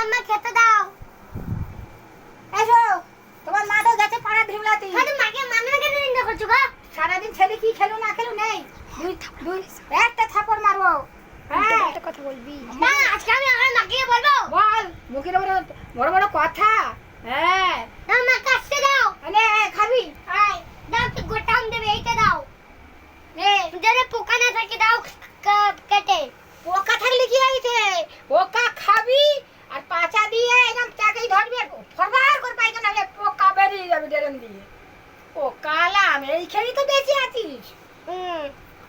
আমার খেতে দাও। এসো তোমার মা তো গেছে পাড়া ঢিমলাতে। খালি মাকে মামা কেন নিন্দা করছ গো? সারাদিন ছেলে কি খেলো না খেলো নেই? দুই দুই একটা থাপড় মারবো হ্যাঁ। একটা কথা বলবি। না আজকে আমি আমার মাকে বলব। বল মুখের বড় বড় বড় কথা। হ্যাঁ। না মা কাটতে দাও। আরে খাবি? আয় দাও তো গোটা আম দেবে এইটা দাও। এ যারা পোকা না থাকে দাও কা- কেটে পোকা থাকলে কি হয়েছে পোকা খাবি আর পাচা দিয়ে একদম চাকেই ধরবে ফরবার করে পাইখানা হলে পোকা ডেরেন দিয়ে। পোকা লাম এই খেলি তো বেঁচে আছিস। হুম।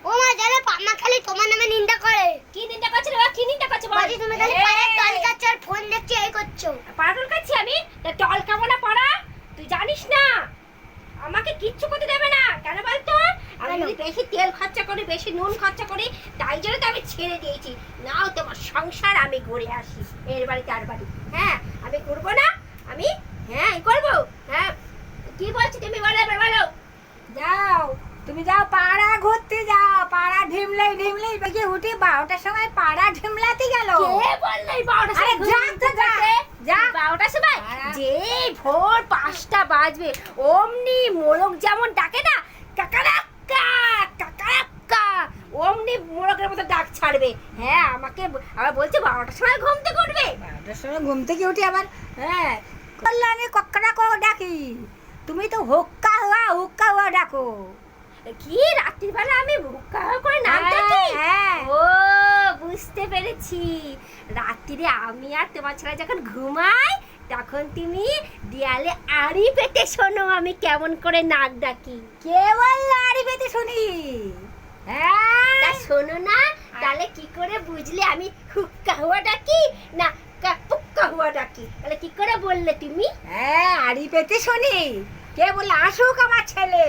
ও মা যারা পামা খালি তোমার নামে নিন্দা করে। কি নিন্দা করছিস রে কি নিন্দা করছিস বল। বলি তুমি খালি। পায়ের তল কাচ্ছ আর ফোন দেখছি এই করছ। পাগল কাচ্ছি আমি? টল খাব না পড়া? তুই জানিস না। আমাকে কিচ্ছু করতে দেবে না। কেন বলতো? আমি যদি বেশি তেল খরচা করি বেশি নুন খরচা করি তাই জন্য তো আমি ছেড়ে দিয়েছি। নাও তোমার সংসার আমি ঘুরে আসি। এর বাড়ি তার বাড়ি। হ্যাঁ আমি করব না। আমি হ্যাঁ করব। হ্যাঁ কি বলছি তুমি বলো এবার বলো। যাও তুমি যাও পাড়া ঘুরতে যাও পাড়া ঢিমলেই ঢিমলেই বেগে উঠি বারোটার সময় পাড়া ঢিমলাতে গেল। কে বললে এই বারোটার আরে সময় যা তো যা, যা। বারোটার সময়? হ্যাঁ। যে ভোর পাঁচটা বাজবে অমনি মোরগ যেমন ডাকে না কাকারাক্কা কাকারাক্কা অমনি মোরগের মতো ডাক ছাড়বে। হ্যাঁ আমাকে আবার বলছে বারোটার সময় ঘুম থেকে উঠবে। বারোটার সময় ঘুম থেকে উঠি আবার হ্যাঁ আমি কক্করা কো ডাকি। তুমি তো হুক্কা হওয়া হুক্কা হওয়া ডাকো। কি রাত্রির বেলা আমি হুক্কা করে নাম হ্যাঁ, ডাকি? হ্যাঁ। ও বুঝতে পেরেছি। রাত্রিরে আমি আর তোমার ছেলে যখন ঘুমাই তখন তুমি দেয়ালে আড়ি পেতে শোনো আমি কেমন করে নাক ডাকি। কে বলল আড়ি পেতে শুনি। হ্যাঁ। তা শোনো না তাহলে কি করে বুঝলে আমি হুক্কা হুয়া ডাকি না পুক্কা হুয়া ডাকি? তাহলে কি করে বললে তুমি? হ্যাঁ আড়ি পেতে শুনি। কে বলল আসুক আমার ছেলে।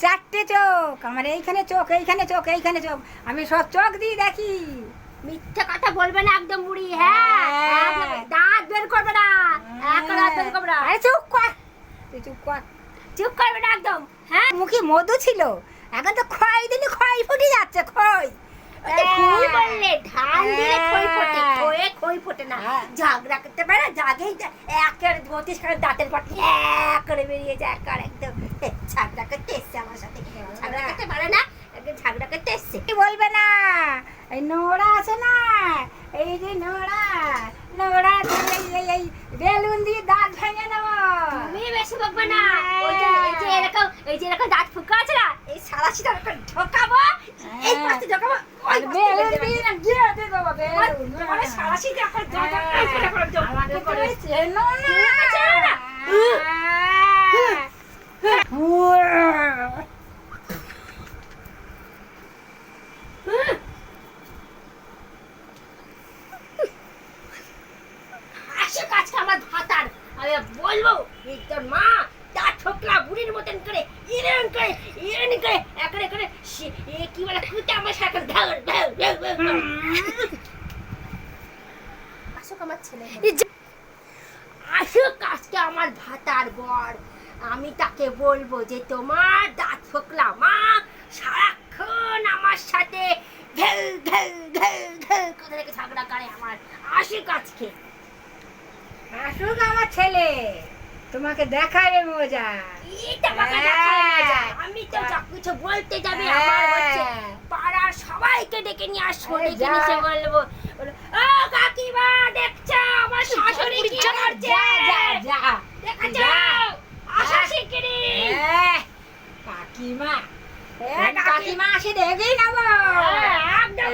চারটে চোখ আমার এইখানে চোখ এইখানে চোখ এইখানে চোখ। আমি সব চোখ দিয়ে দেখি। মিথ্যা কথা বলবে না একদম বুড়ি হ্যাঁ। হ্যাঁ। দাঁত বের করবে না। একটা দাঁত বের করবে না। আরে চুপ কর। তুই চুপ কর। চুপ করবে না একদম হ্যাঁ। মুখে মধু ছিল। এখন তো খয় দিলে খয় ফুটে যাচ্ছে খয় বললে ধান দিলে খই ফোটে হ্যাঁ। খয়ে খই ফোটে না। হ্যাঁ। করতে পারে জাগেই বত্রিশ করে দাঁতের পাটি এক করে বেরিয়ে যায় একবার একদম। এ, করতে এসছে আমার সাথে। ঝগড়া করতে পারে না একদম ঝগড়া করতে এসছে। কি বলবে না? এই নোড়া আছে না? এই যে নোড়া নোড়া এই- বেলুন দিয়ে দাঁত ভেঙে নেব। তুমি বেশি বকবে না। ওই যে এই যে এরকম এই যে এরকম দাঁত ফুকা আছে না এই সারা সিধা ঢোকাবো এই হ্যাঁ। পাশে ঢোকাবো হ্যাঁ। হ্যাঁ। আমার ভাতার আমি বলব তোর মা তা ঠোকলা বুড়ির মতন করে ইরেন করে একরে করে সে- এ কি বলে কুতে আমার সাথে ঢাল ঢাল ঢাল ঢাল আসুক আমার ছেলে আসুক আজকে আমার ভাতার বর। আমি তাকে বলব যে, তোমার দাঁত ফোকলা, মা। সারাক্ষণ আমার সাথে ঘেল ঘেল ঘেল ঘেল কোথা থেকে ঝগড়া করে আমার। আসুক আজকে। আসুক আমার ছেলে। তোমাকে দেখাবে মজা। হ্যাঁ। মজা। আমি তো যা কিছু বলতে যাবে আমার হচ্ছে হ্যাঁ। পাড়ার সবাইকে ডেকে নিয়ে আসব আরে বলব। ও কাকিমা দেখছ? আমার শাশুড়ি কি করছে? যা যা। যা। দেখেছ আশা হ্যাঁ। শিগগিরি কাকিমা কাকিমা আসে দেখেই নেব। হ্যাঁ, একদম